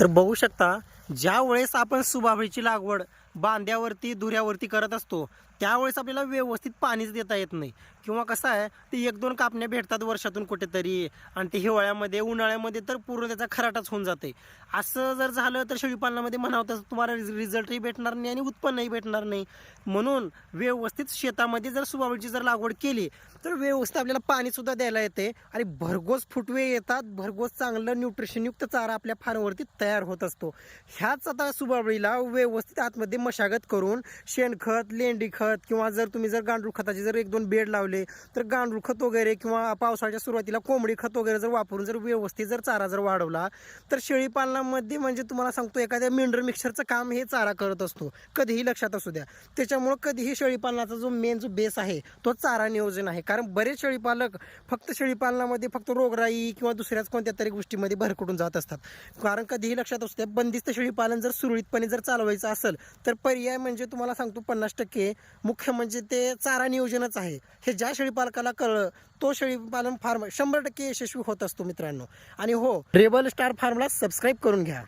तर बघू शकता ज्या वेळेस आपण सुबाबळीची लागवड बांध्यावरती दुऱ्यावरती करत असतो. त्यावेळेस आपल्याला व्यवस्थित पाणीच देता येत नाही. किंवा कसं आहे ते एक दोन कापण्या भेटतात वर्षातून कुठेतरी. आणि ते हिवाळ्यामध्ये उन्हाळ्यामध्ये तर पूर्ण त्याचा खराटाच होऊन जाते. असं जर झालं तर शेळीपालनामध्ये म्हणावं तर तुम्हाला रिझल्टही भेटणार नाही आणि उत्पन्नही भेटणार नाही. म्हणून व्यवस्थित शेतामध्ये जर सुबाबळीची जर लागवड केली तर व्यवस्थित आपल्याला पाणीसुद्धा द्यायला येते. आणि भरघोस फुटवे येतात भरघोस चांगलं न्यूट्रिशनयुक्त चारा आपल्या फार्मवरती तयार होत असतो. ह्याच आता सुबाबळीला व्यवस्थित आतमध्ये मशागत करून शेणखत लेंडी खत किंवा जर तुम्ही जर गांडूळ खताचे जर एक दोन बेड लावले तर गांडूळ खत वगैरे किंवा पावसाळ्याच्या सुरुवातीला कोंबडी खत वगैरे जर वापरून जर व्यवस्थित जर चारा जर वाढवला तर शेळीपालनामध्ये म्हणजे तुम्हाला सांगतो एखाद्या मेंढर मिक्सरचं काम हे चारा करत असतो. कधीही लक्षात असू द्या. त्याच्यामुळं कधीही शेळीपालनाचा जो मेन जो बेस आहे तो चारा नियोजन आहे. कारण बरेच शेळीपालक फक्त शेळीपालनामध्ये फक्त रोगराई किंवा दुसऱ्याच कोणत्या तरी गोष्टीमध्ये भरकटून जात असतात. कारण कधीही लक्षात असू द्या बंदिस्त शेळीपालन जर सुरळीतपणे जर चालवायचं असेल तर तर पर्याय म्हणजे तुम्हाला सांगतो पन्नास टक्के. मुख्य म्हणजे ते चारा नियोजनच आहे. हे ज्या शेळीपालकाला कळलं तो शेळीपालन फार्म शंभर टक्के यशस्वी होत असतो मित्रांनो. आणि हो रेबल स्टार फार्मला सबस्क्राईब करून घ्या.